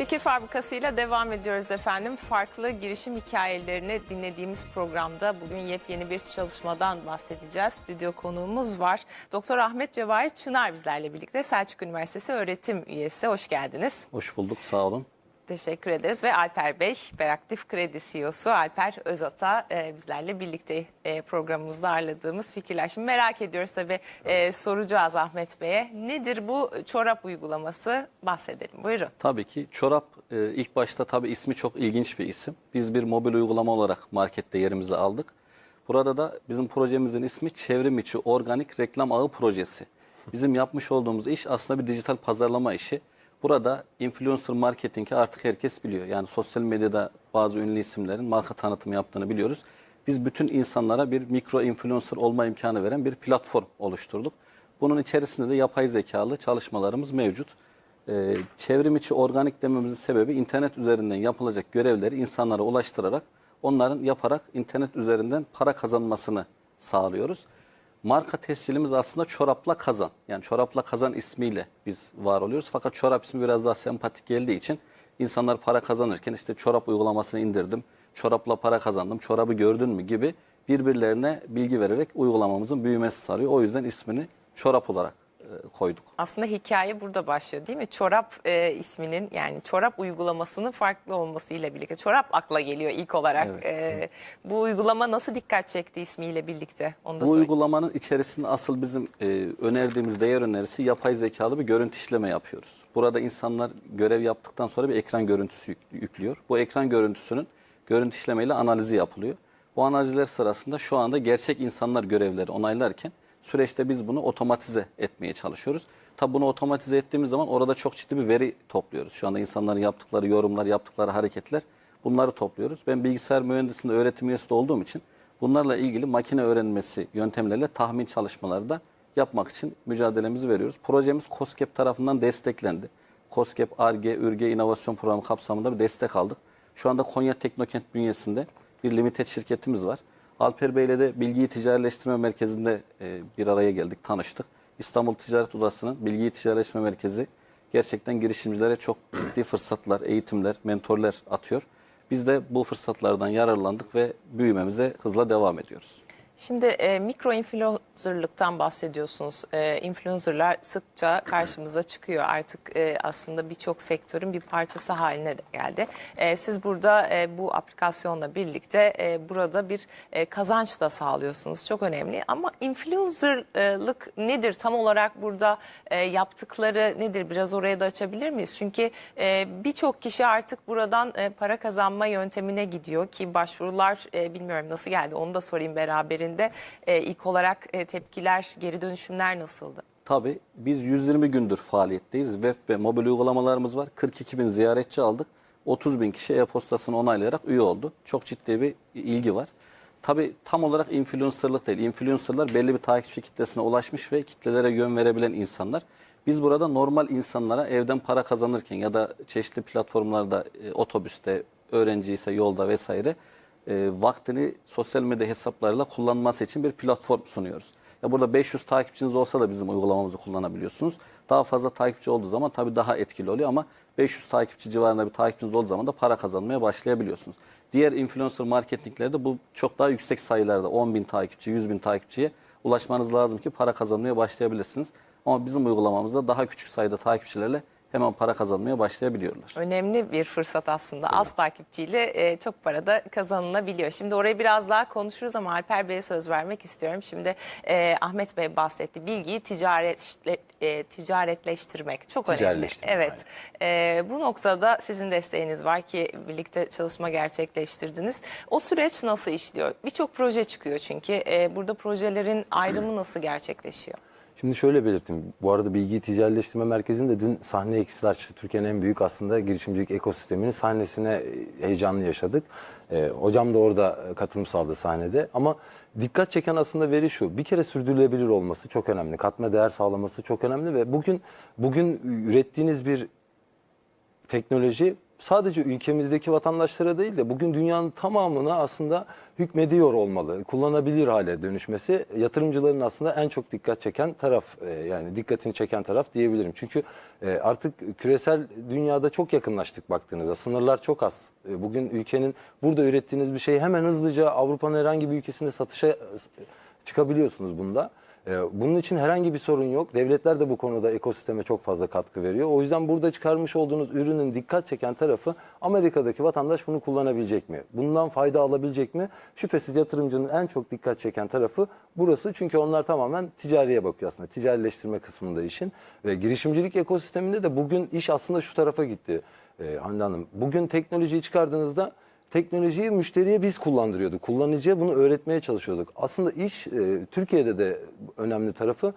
Fikir Fabrikası'yla devam ediyoruz efendim. Farklı girişim hikayelerini dinlediğimiz programda bugün yepyeni bir çalışmadan bahsedeceğiz. Stüdyo konuğumuz var. Doktor Ahmet Cevahir Çınar bizlerle birlikte Selçuk Üniversitesi öğretim üyesi. Hoş geldiniz. Hoş bulduk, sağ olun. Teşekkür ederiz ve Alper Bey, Beraktif Kredi CEO'su Alper Özata e, bizlerle birlikte e, programımızda ağırladığımız fikirler. Şimdi merak ediyoruz tabii e, soracağız Ahmet Bey'e. Nedir bu çorap uygulaması? Bahsedelim. Buyurun. Tabii ki çorap e, ilk başta tabii ismi çok ilginç bir isim. Biz bir mobil uygulama olarak markette yerimizi aldık. Burada da bizim projemizin ismi Çevrim İçi Organik Reklam Ağı Projesi. Bizim yapmış olduğumuz iş aslında bir dijital pazarlama işi. Burada influencer marketingi artık herkes biliyor. Yani sosyal medyada bazı ünlü isimlerin marka tanıtımı yaptığını biliyoruz. Biz bütün insanlara bir mikro influencer olma imkanı veren bir platform oluşturduk. Bunun içerisinde de yapay zekalı çalışmalarımız mevcut. Ee, çevrim içi organik dememizin sebebi internet üzerinden yapılacak görevleri insanlara ulaştırarak onların yaparak internet üzerinden para kazanmasını sağlıyoruz. Marka tescilimiz aslında çorapla kazan. Yani çorapla kazan ismiyle biz var oluyoruz. Fakat çorap ismi biraz daha sempatik geldiği için insanlar para kazanırken işte çorap uygulamasını indirdim, çorapla para kazandım, çorabı gördün mü gibi birbirlerine bilgi vererek uygulamamızın büyümesi sağlıyor. O yüzden ismini çorap olarak koyduk. Aslında hikaye burada başlıyor değil mi? Çorap e, isminin yani çorap uygulamasının farklı olmasıyla birlikte. Çorap akla geliyor ilk olarak. Evet. E, bu uygulama nasıl dikkat çekti ismiyle birlikte? Onu da Bu sorayım. uygulamanın içerisinde asıl bizim e, önerdiğimiz değer önerisi yapay zekalı bir görüntü işleme yapıyoruz. Burada insanlar görev yaptıktan sonra bir ekran görüntüsü yük- yüklüyor. Bu ekran görüntüsünün görüntü işlemeyle analizi yapılıyor. Bu analizler sırasında şu anda gerçek insanlar görevleri onaylarken süreçte biz bunu otomatize etmeye çalışıyoruz. Tabi bunu otomatize ettiğimiz zaman orada çok ciddi bir veri topluyoruz. Şu anda insanların yaptıkları yorumlar, yaptıkları hareketler bunları topluyoruz. Ben bilgisayar mühendisliğinde öğretim üyesi de olduğum için bunlarla ilgili makine öğrenmesi yöntemleriyle tahmin çalışmaları da yapmak için mücadelemizi veriyoruz. Projemiz COSGAP tarafından desteklendi. COSGAP, ARGE, ÜRGE İnovasyon Programı kapsamında bir destek aldık. Şu anda Konya Teknokent bünyesinde bir limited şirketimiz var. Alper Bey'le de Bilgiyi Ticaretleştirme Merkezi'nde e, bir araya geldik, tanıştık. İstanbul Ticaret Odası'nın Bilgiyi Ticaretleştirme Merkezi gerçekten girişimcilere çok ciddi fırsatlar, eğitimler, mentorlar atıyor. Biz de bu fırsatlardan yararlandık ve büyümemize hızla devam ediyoruz. Şimdi e, mikro influencerlıktan bahsediyorsunuz. E, influencerlar sıkça karşımıza çıkıyor. Artık e, aslında birçok sektörün bir parçası haline de geldi. E, siz burada e, bu aplikasyonla birlikte e, burada bir e, kazanç da sağlıyorsunuz. Çok önemli. Ama influencerlık nedir? Tam olarak burada e, yaptıkları nedir? Biraz oraya da açabilir miyiz? Çünkü e, birçok kişi artık buradan e, para kazanma yöntemine gidiyor ki başvurular e, bilmiyorum nasıl geldi onu da sorayım beraberinde. E, ilk olarak e, tepkiler, geri dönüşümler nasıldı? Tabii biz 120 gündür faaliyetteyiz. Web ve mobil uygulamalarımız var. 42 bin ziyaretçi aldık. 30 bin kişi e-postasını onaylayarak üye oldu. Çok ciddi bir ilgi var. Tabii tam olarak influencerlık değil. Influencerlar belli bir takipçi kitlesine ulaşmış ve kitlelere yön verebilen insanlar. Biz burada normal insanlara evden para kazanırken ya da çeşitli platformlarda e, otobüste, öğrenci ise yolda vesaire e, vaktini sosyal medya hesaplarıyla kullanması için bir platform sunuyoruz. Ya burada 500 takipçiniz olsa da bizim uygulamamızı kullanabiliyorsunuz. Daha fazla takipçi olduğu zaman tabii daha etkili oluyor ama 500 takipçi civarında bir takipçiniz olduğu zaman da para kazanmaya başlayabiliyorsunuz. Diğer influencer marketinglerde bu çok daha yüksek sayılarda 10 bin takipçi, 100 bin takipçiye ulaşmanız lazım ki para kazanmaya başlayabilirsiniz. Ama bizim uygulamamızda daha küçük sayıda takipçilerle hemen para kazanmaya başlayabiliyorlar. Önemli bir fırsat aslında. Az takipçiyle e, çok para da kazanılabiliyor. Şimdi orayı biraz daha konuşuruz ama Alper Bey'e söz vermek istiyorum. Şimdi e, Ahmet Bey bahsetti. Bilgiyi ticaret e, ticaretleştirmek çok önemli. Evet. E, bu noktada sizin desteğiniz var ki birlikte çalışma gerçekleştirdiniz. O süreç nasıl işliyor? Birçok proje çıkıyor çünkü. E, burada projelerin ayrımı nasıl gerçekleşiyor? Şimdi şöyle belirteyim. Bu arada Bilgi Ticaretleştirme Merkezi'nde dün sahne ikisi açtı. Türkiye'nin en büyük aslında girişimcilik ekosisteminin sahnesine e, heyecanlı yaşadık. Ee, hocam da orada e, katılım sağladı sahnede. Ama dikkat çeken aslında veri şu. Bir kere sürdürülebilir olması çok önemli. Katma değer sağlaması çok önemli ve bugün bugün ürettiğiniz bir teknoloji sadece ülkemizdeki vatandaşlara değil de bugün dünyanın tamamına aslında hükmediyor olmalı. Kullanabilir hale dönüşmesi yatırımcıların aslında en çok dikkat çeken taraf e, yani dikkatini çeken taraf diyebilirim. Çünkü e, artık küresel dünyada çok yakınlaştık baktığınızda. Sınırlar çok az. E, Bugün ülkenin burada ürettiğiniz bir şeyi hemen hızlıca Avrupa'nın herhangi bir ülkesinde satışa çıkabiliyorsunuz bunda. Ee, Bunun için herhangi bir sorun yok. Devletler de bu konuda ekosisteme çok fazla katkı veriyor. O yüzden burada çıkarmış olduğunuz ürünün dikkat çeken tarafı Amerika'daki vatandaş bunu kullanabilecek mi? Bundan fayda alabilecek mi? Şüphesiz yatırımcının en çok dikkat çeken tarafı burası. Çünkü onlar tamamen ticariye bakıyor aslında. Ticarileştirme kısmında işin. Ve girişimcilik ekosisteminde de bugün iş aslında şu tarafa gitti ee, Hande Hanım. Bugün teknolojiyi çıkardığınızda teknolojiyi müşteriye biz kullandırıyorduk. Kullanıcıya bunu öğretmeye çalışıyorduk. Aslında iş e, Türkiye'de de önemli tarafı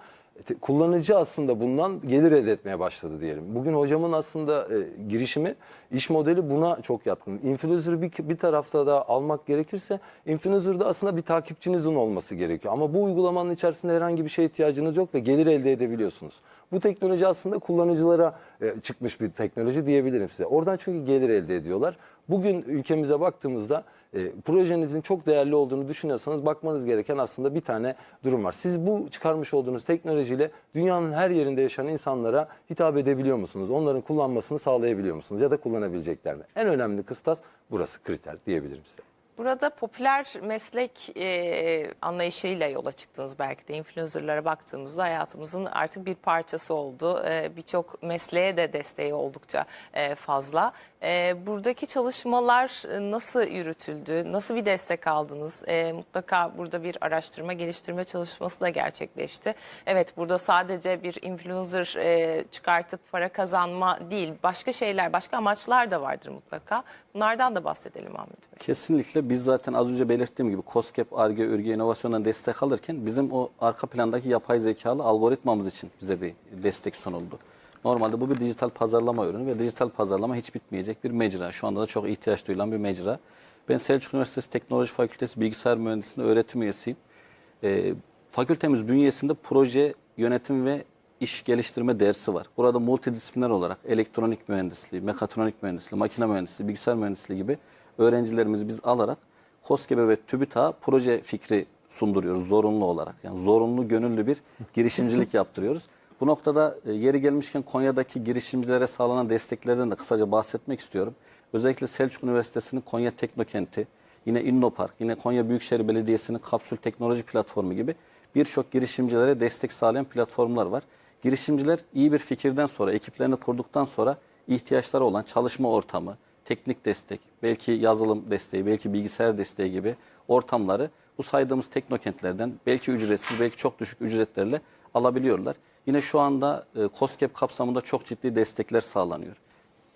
kullanıcı aslında bundan gelir elde etmeye başladı diyelim. Bugün hocamın aslında e, girişimi, iş modeli buna çok yatkın. Influencer'ı bir, bir tarafta da almak gerekirse influencer'da aslında bir takipçinizin olması gerekiyor. Ama bu uygulamanın içerisinde herhangi bir şeye ihtiyacınız yok ve gelir elde edebiliyorsunuz. Bu teknoloji aslında kullanıcılara e, çıkmış bir teknoloji diyebilirim size. Oradan çünkü gelir elde ediyorlar. Bugün ülkemize baktığımızda e, projenizin çok değerli olduğunu düşünüyorsanız bakmanız gereken aslında bir tane durum var. Siz bu çıkarmış olduğunuz teknolojiyle dünyanın her yerinde yaşayan insanlara hitap edebiliyor musunuz? Onların kullanmasını sağlayabiliyor musunuz? Ya da kullanabilecekler mi? En önemli kıstas burası kriter diyebilirim size. Burada popüler meslek e, anlayışıyla yola çıktınız belki de influencerlara baktığımızda hayatımızın artık bir parçası oldu. E, Birçok mesleğe de desteği oldukça e, fazla. E, buradaki çalışmalar e, nasıl yürütüldü? Nasıl bir destek aldınız? E, mutlaka burada bir araştırma geliştirme çalışması da gerçekleşti. Evet burada sadece bir influencer e, çıkartıp para kazanma değil başka şeyler başka amaçlar da vardır mutlaka. Bunlardan da bahsedelim Ahmet Bey. Kesinlikle biz zaten az önce belirttiğim gibi COSGAP, ARGE, ÜRGE inovasyondan destek alırken bizim o arka plandaki yapay zekalı algoritmamız için bize bir destek sunuldu. Normalde bu bir dijital pazarlama ürünü ve dijital pazarlama hiç bitmeyecek bir mecra. Şu anda da çok ihtiyaç duyulan bir mecra. Ben Selçuk Üniversitesi Teknoloji Fakültesi Bilgisayar Mühendisliği öğretim üyesiyim. Ee, fakültemiz bünyesinde proje yönetim ve iş geliştirme dersi var. Burada multidisipliner olarak elektronik mühendisliği, mekatronik mühendisliği, makine mühendisliği, bilgisayar mühendisliği gibi öğrencilerimizi biz alarak KOSGEB ve TÜBİTAK'a proje fikri sunduruyoruz zorunlu olarak. Yani zorunlu gönüllü bir girişimcilik yaptırıyoruz. Bu noktada e, yeri gelmişken Konya'daki girişimcilere sağlanan desteklerden de kısaca bahsetmek istiyorum. Özellikle Selçuk Üniversitesi'nin Konya Teknokenti, yine İnnopark, yine Konya Büyükşehir Belediyesi'nin Kapsül Teknoloji Platformu gibi birçok girişimcilere destek sağlayan platformlar var. Girişimciler iyi bir fikirden sonra, ekiplerini kurduktan sonra ihtiyaçları olan çalışma ortamı, teknik destek, belki yazılım desteği, belki bilgisayar desteği gibi ortamları bu saydığımız teknokentlerden belki ücretsiz, belki çok düşük ücretlerle alabiliyorlar. Yine şu anda e, COSGAP kapsamında çok ciddi destekler sağlanıyor.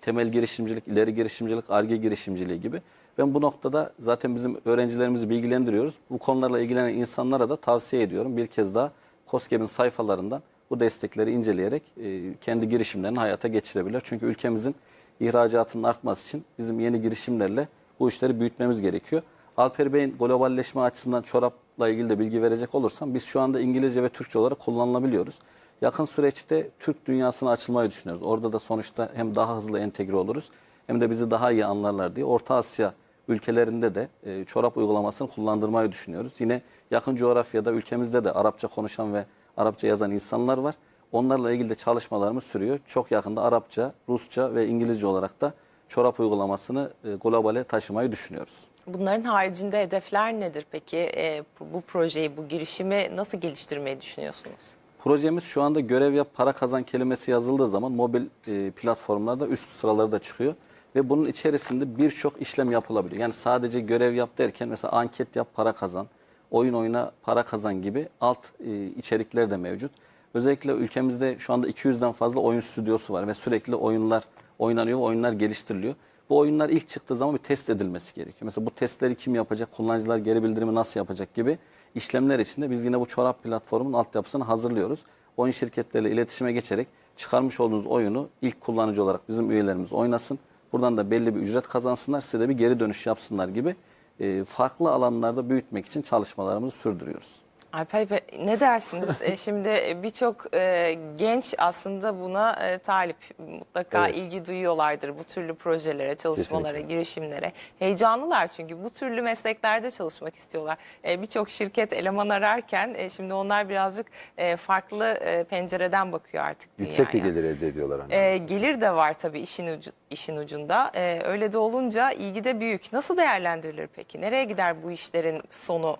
Temel girişimcilik, ileri girişimcilik, ARGE girişimciliği gibi. Ben bu noktada zaten bizim öğrencilerimizi bilgilendiriyoruz. Bu konularla ilgilenen insanlara da tavsiye ediyorum. Bir kez daha COSGAP'in sayfalarından bu destekleri inceleyerek e, kendi girişimlerini hayata geçirebilirler. Çünkü ülkemizin ihracatının artması için bizim yeni girişimlerle bu işleri büyütmemiz gerekiyor. Alper Bey'in globalleşme açısından çorapla ilgili de bilgi verecek olursam biz şu anda İngilizce ve Türkçe olarak kullanılabiliyoruz. Yakın süreçte Türk dünyasına açılmayı düşünüyoruz. Orada da sonuçta hem daha hızlı entegre oluruz hem de bizi daha iyi anlarlar diye Orta Asya ülkelerinde de e, çorap uygulamasını kullandırmayı düşünüyoruz. Yine yakın coğrafyada ülkemizde de Arapça konuşan ve Arapça yazan insanlar var. Onlarla ilgili de çalışmalarımız sürüyor. Çok yakında Arapça, Rusça ve İngilizce olarak da çorap uygulamasını e, globale taşımayı düşünüyoruz. Bunların haricinde hedefler nedir peki? E, bu, projeyi, bu girişimi nasıl geliştirmeyi düşünüyorsunuz? Projemiz şu anda görev yap para kazan kelimesi yazıldığı zaman mobil e, platformlarda üst sıralarda çıkıyor. Ve bunun içerisinde birçok işlem yapılabiliyor. Yani sadece görev yap derken mesela anket yap para kazan, oyun oyna para kazan gibi alt e, içerikler de mevcut. Özellikle ülkemizde şu anda 200'den fazla oyun stüdyosu var ve sürekli oyunlar oynanıyor, oyunlar geliştiriliyor. Bu oyunlar ilk çıktığı zaman bir test edilmesi gerekiyor. Mesela bu testleri kim yapacak, kullanıcılar geri bildirimi nasıl yapacak gibi işlemler içinde biz yine bu çorap platformunun altyapısını hazırlıyoruz. Oyun şirketleriyle iletişime geçerek çıkarmış olduğunuz oyunu ilk kullanıcı olarak bizim üyelerimiz oynasın. Buradan da belli bir ücret kazansınlar, size de bir geri dönüş yapsınlar gibi e, farklı alanlarda büyütmek için çalışmalarımızı sürdürüyoruz. Alpay Bey ne dersiniz? E, Şimdi birçok e, genç aslında buna e, talip. Mutlaka Evet. ilgi duyuyorlardır bu türlü projelere, çalışmalara, Kesinlikle. girişimlere. Heyecanlılar çünkü bu türlü mesleklerde çalışmak istiyorlar. E, Birçok şirket eleman ararken e, şimdi onlar birazcık e, farklı e, pencereden bakıyor artık Yüksek de dünyaya. gelir elde ediyorlar. Hani. E, gelir de var tabii işin ucu, işin ucunda. E, öyle de olunca ilgi de büyük. Nasıl değerlendirilir peki? Nereye gider bu işlerin sonu?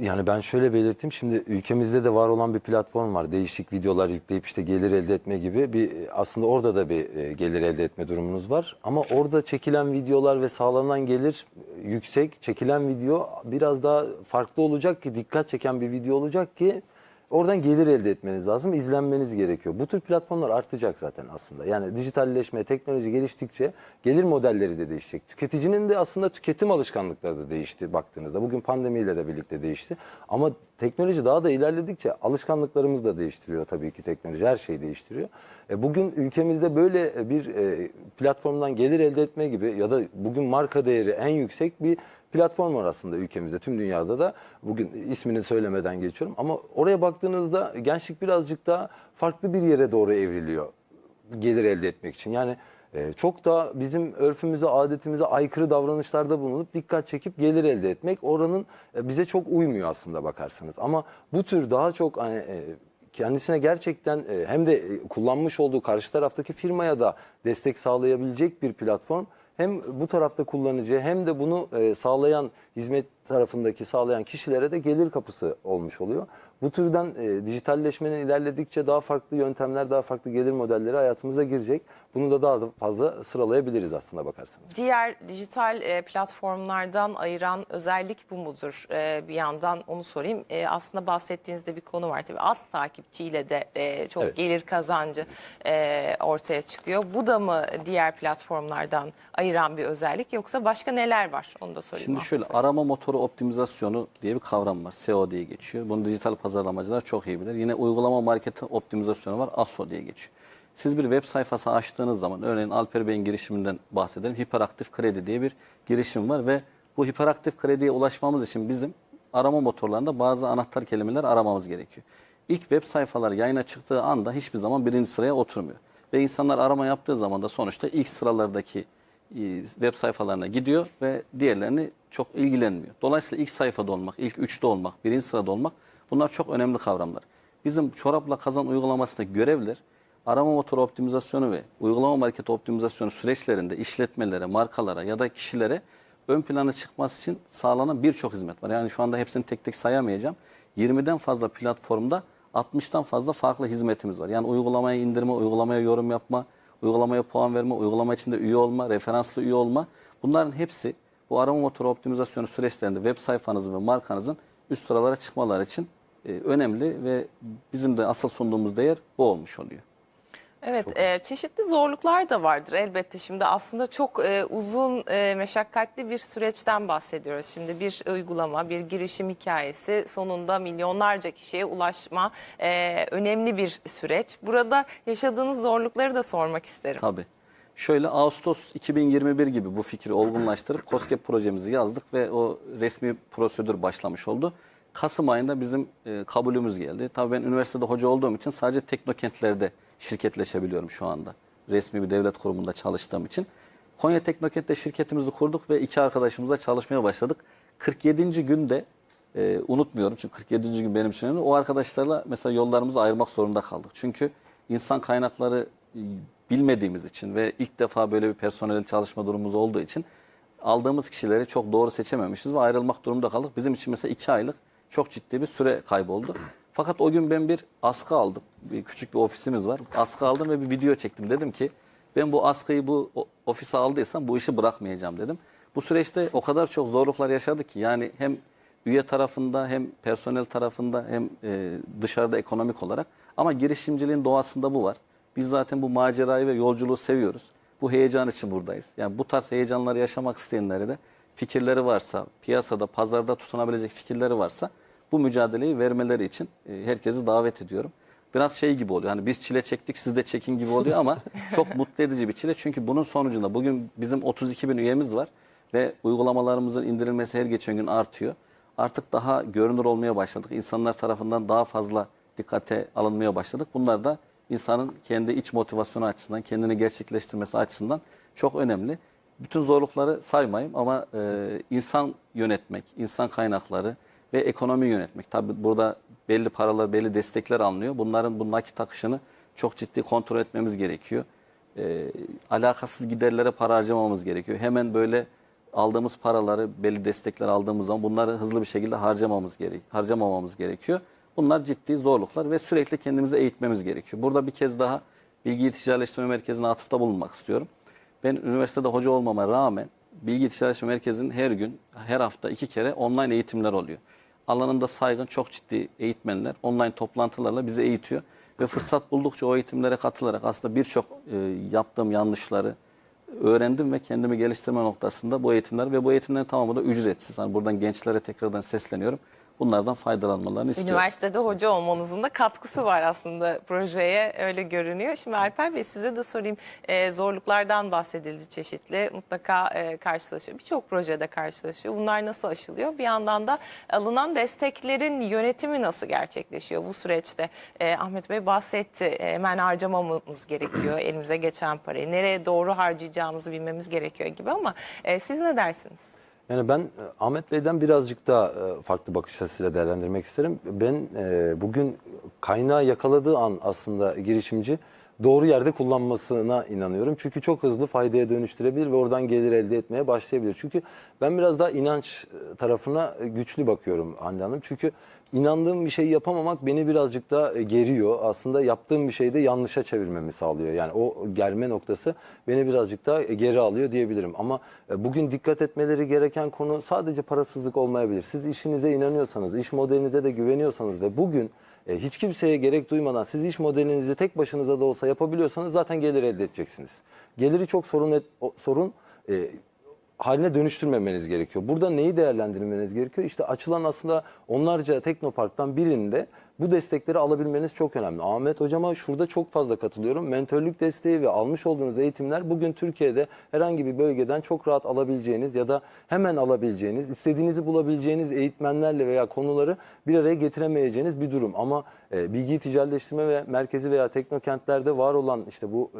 Yani ben şöyle belirteyim. Şimdi ülkemizde de var olan bir platform var. Değişik videolar yükleyip işte gelir elde etme gibi bir aslında orada da bir e, gelir elde etme durumunuz var. Ama orada çekilen videolar ve sağlanan gelir e, yüksek. Çekilen video biraz daha farklı olacak ki dikkat çeken bir video olacak ki oradan gelir elde etmeniz lazım. izlenmeniz gerekiyor. Bu tür platformlar artacak zaten aslında. Yani dijitalleşme, teknoloji geliştikçe gelir modelleri de değişecek. Tüketicinin de aslında tüketim alışkanlıkları da değişti baktığınızda. Bugün pandemiyle de birlikte değişti. Ama teknoloji daha da ilerledikçe alışkanlıklarımızı da değiştiriyor tabii ki teknoloji. Her şeyi değiştiriyor. E, bugün ülkemizde böyle bir e, platformdan gelir elde etme gibi ya da bugün marka değeri en yüksek bir platform var aslında ülkemizde, tüm dünyada da. Bugün ismini söylemeden geçiyorum. Ama oraya baktığınızda gençlik birazcık daha farklı bir yere doğru evriliyor gelir elde etmek için. Yani e, çok da bizim örfümüze, adetimize aykırı davranışlarda bulunup dikkat çekip gelir elde etmek oranın e, bize çok uymuyor aslında bakarsanız. Ama bu tür daha çok hani, e, kendisine gerçekten hem de kullanmış olduğu karşı taraftaki firmaya da destek sağlayabilecek bir platform hem bu tarafta kullanıcı hem de bunu e, sağlayan hizmet tarafındaki sağlayan kişilere de gelir kapısı olmuş oluyor. Bu türden e, dijitalleşmenin ilerledikçe daha farklı yöntemler, daha farklı gelir modelleri hayatımıza girecek. Bunu da daha da fazla sıralayabiliriz aslında bakarsanız. Diğer dijital e, platformlardan ayıran özellik bu mudur? E, bir yandan onu sorayım. E, aslında bahsettiğinizde bir konu var tabii. Az takipçiyle de e, çok Evet. gelir kazancı e, ortaya çıkıyor. Bu da mı diğer platformlardan ayıran bir özellik yoksa başka neler var? Onu da sorayım. Şimdi şöyle arama motoru optimizasyonu diye bir kavram var. SEO diye geçiyor. Bunu dijital pazarlamacılar çok iyi bilir. Yine uygulama marketi optimizasyonu var. ASO diye geçiyor. Siz bir web sayfası açtığınız zaman örneğin Alper Bey'in girişiminden bahsedelim. Hiperaktif kredi diye bir girişim var ve bu hiperaktif krediye ulaşmamız için bizim arama motorlarında bazı anahtar kelimeler aramamız gerekiyor. İlk web sayfalar yayına çıktığı anda hiçbir zaman birinci sıraya oturmuyor. Ve insanlar arama yaptığı zaman da sonuçta ilk sıralardaki e, web sayfalarına gidiyor ve diğerlerini çok ilgilenmiyor. Dolayısıyla ilk sayfada olmak, ilk üçte olmak, birinci sırada olmak bunlar çok önemli kavramlar. Bizim çorapla kazan uygulamasındaki görevler arama motoru optimizasyonu ve uygulama market optimizasyonu süreçlerinde işletmelere, markalara ya da kişilere ön plana çıkması için sağlanan birçok hizmet var. Yani şu anda hepsini tek tek sayamayacağım. 20'den fazla platformda 60'tan fazla farklı hizmetimiz var. Yani uygulamaya indirme, uygulamaya yorum yapma, uygulamaya puan verme, uygulama içinde üye olma, referanslı üye olma. Bunların hepsi bu arama motoru optimizasyonu süreçlerinde web sayfanızın ve markanızın üst sıralara çıkmaları için e, önemli ve bizim de asıl sunduğumuz değer bu olmuş oluyor. Evet, e, çeşitli zorluklar da vardır elbette. Şimdi aslında çok e, uzun, e, meşakkatli bir süreçten bahsediyoruz. Şimdi bir uygulama, bir girişim hikayesi sonunda milyonlarca kişiye ulaşma e, önemli bir süreç. Burada yaşadığınız zorlukları da sormak isterim. Tabii. Şöyle Ağustos 2021 gibi bu fikri olgunlaştırıp COSGAP projemizi yazdık ve o resmi prosedür başlamış oldu. Kasım ayında bizim e, kabulümüz geldi. Tabii ben üniversitede hoca olduğum için sadece teknokentlerde şirketleşebiliyorum şu anda. Resmi bir devlet kurumunda çalıştığım için. Konya Teknokent'te şirketimizi kurduk ve iki arkadaşımızla çalışmaya başladık. 47. günde e, unutmuyorum çünkü 47. gün benim için önemli. O arkadaşlarla mesela yollarımızı ayırmak zorunda kaldık. Çünkü insan kaynakları e, bilmediğimiz için ve ilk defa böyle bir personel çalışma durumumuz olduğu için aldığımız kişileri çok doğru seçememişiz ve ayrılmak durumunda kaldık. Bizim için mesela iki aylık çok ciddi bir süre kayboldu. Fakat o gün ben bir askı aldım. Bir küçük bir ofisimiz var. Askı aldım ve bir video çektim. Dedim ki ben bu askıyı bu ofise aldıysam bu işi bırakmayacağım dedim. Bu süreçte o kadar çok zorluklar yaşadık ki yani hem üye tarafında hem personel tarafında hem e, dışarıda ekonomik olarak ama girişimciliğin doğasında bu var. Biz zaten bu macerayı ve yolculuğu seviyoruz. Bu heyecan için buradayız. Yani bu tarz heyecanları yaşamak isteyenlere de fikirleri varsa, piyasada, pazarda tutunabilecek fikirleri varsa bu mücadeleyi vermeleri için e, herkesi davet ediyorum. Biraz şey gibi oluyor. Hani biz çile çektik siz de çekin gibi oluyor ama çok mutlu edici bir çile. Çünkü bunun sonucunda bugün bizim 32 bin üyemiz var ve uygulamalarımızın indirilmesi her geçen gün artıyor. artık daha görünür olmaya başladık. İnsanlar tarafından daha fazla dikkate alınmaya başladık. Bunlar da insanın kendi iç motivasyonu açısından, kendini gerçekleştirmesi açısından çok önemli. Bütün zorlukları saymayayım ama e, insan yönetmek, insan kaynakları ve ekonomi yönetmek. Tabii burada belli paralar, belli destekler alınıyor. Bunların bu nakit akışını çok ciddi kontrol etmemiz gerekiyor. E, alakasız giderlere para harcamamamız gerekiyor. Hemen böyle aldığımız paraları, belli destekler aldığımız zaman bunları hızlı bir şekilde harcamamamız gerek, harcamamamız gerekiyor. Bunlar ciddi zorluklar ve sürekli kendimizi eğitmemiz gerekiyor. Burada bir kez daha Bilgi Ticaretleştirme Merkezi'ne atıfta bulunmak istiyorum. Ben üniversitede hoca olmama rağmen Bilgi Ticaretleştirme Merkezi'nin her gün, her hafta iki kere online eğitimler oluyor. Alanında saygın çok ciddi eğitmenler online toplantılarla bizi eğitiyor. Ve fırsat buldukça o eğitimlere katılarak aslında birçok e, yaptığım yanlışları öğrendim ve kendimi geliştirme noktasında bu eğitimler ve bu eğitimlerin tamamı da ücretsiz. Hani buradan gençlere tekrardan sesleniyorum. Bunlardan faydalanmalarını istiyorum. Üniversitede hoca olmanızın da katkısı var aslında projeye öyle görünüyor. Şimdi Alper Bey size de sorayım Ee, zorluklardan bahsedildi çeşitli mutlaka e, karşılaşıyor. Birçok projede karşılaşıyor. Bunlar nasıl aşılıyor? Bir yandan da alınan desteklerin yönetimi nasıl gerçekleşiyor bu süreçte? Ee, Ahmet Bey bahsetti Ee, hemen harcamamamız gerekiyor elimize geçen parayı. Nereye doğru harcayacağımızı bilmemiz gerekiyor gibi ama e, siz ne dersiniz? Yani ben e, Ahmet Bey'den birazcık daha e, farklı bakış açısıyla değerlendirmek isterim. Ben e, bugün kaynağı yakaladığı an aslında girişimci doğru yerde kullanmasına inanıyorum. Çünkü çok hızlı faydaya dönüştürebilir ve oradan gelir elde etmeye başlayabilir. Çünkü ben biraz daha inanç e, tarafına e, güçlü bakıyorum Hande Hanım. Çünkü inandığım bir şeyi yapamamak beni birazcık da e, geriyor. Aslında yaptığım bir şeyi de yanlışa çevirmemi sağlıyor. Yani o germe noktası beni birazcık daha geri alıyor diyebilirim. Ama bugün dikkat etmeleri gereken konu sadece parasızlık olmayabilir. Siz işinize inanıyorsanız, iş modelinize de güveniyorsanız ve bugün e, hiç kimseye gerek duymadan siz iş modelinizi tek başınıza da olsa yapabiliyorsanız zaten gelir elde edeceksiniz. Geliri çok sorun et, sorun e, haline dönüştürmemeniz gerekiyor. Burada neyi değerlendirmeniz gerekiyor? İşte açılan aslında onlarca teknoparktan birinde bu destekleri alabilmeniz çok önemli. Ahmet hocama şurada çok fazla katılıyorum. Mentörlük desteği ve almış olduğunuz eğitimler bugün Türkiye'de herhangi bir bölgeden çok rahat alabileceğiniz ya da hemen alabileceğiniz, istediğinizi bulabileceğiniz eğitmenlerle veya konuları bir araya getiremeyeceğiniz bir durum. Ama e, bilgi ticaretleştirme ve merkezi veya teknokentlerde var olan işte bu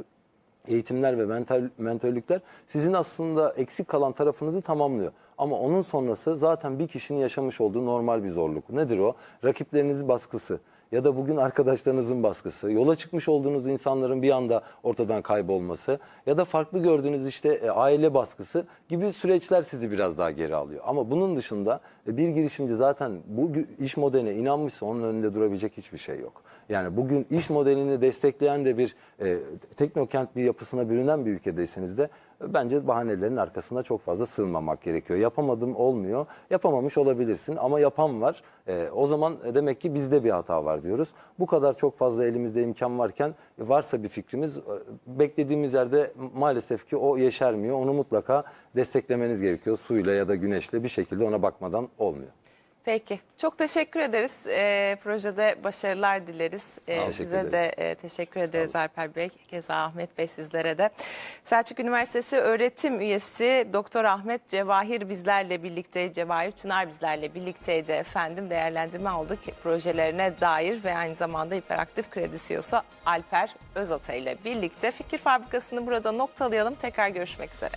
eğitimler ve mental, mentörlükler sizin aslında eksik kalan tarafınızı tamamlıyor. Ama onun sonrası zaten bir kişinin yaşamış olduğu normal bir zorluk. Nedir o? Rakiplerinizin baskısı ya da bugün arkadaşlarınızın baskısı, yola çıkmış olduğunuz insanların bir anda ortadan kaybolması ya da farklı gördüğünüz işte e, aile baskısı gibi süreçler sizi biraz daha geri alıyor. Ama bunun dışında e, bir girişimci zaten bu iş modeline inanmışsa onun önünde durabilecek hiçbir şey yok. Yani bugün iş modelini destekleyen de bir e, teknokent bir yapısına bürünen bir ülkedeyseniz de bence bahanelerin arkasında çok fazla sığınmamak gerekiyor. Yapamadım olmuyor. Yapamamış olabilirsin ama yapan var. E, o zaman demek ki bizde bir hata var diyoruz. Bu kadar çok fazla elimizde imkan varken varsa bir fikrimiz e, beklediğimiz yerde maalesef ki o yeşermiyor. Onu mutlaka desteklemeniz gerekiyor. Suyla ya da güneşle bir şekilde ona bakmadan olmuyor. Peki. Çok teşekkür ederiz. Ee, projede başarılar dileriz. Teşekkür size ederiz. de e, teşekkür ederiz Alper Bey. Keza Ahmet Bey sizlere de. Selçuk Üniversitesi öğretim üyesi Doktor Ahmet Cevahir bizlerle birlikte, Cevahir Çınar bizlerle birlikteydi efendim. Değerlendirme aldık projelerine dair ve aynı zamanda hiperaktif kredi CEO'su Alper Özatay ile birlikte. Fikir Fabrikası'nı burada noktalayalım. Tekrar görüşmek üzere.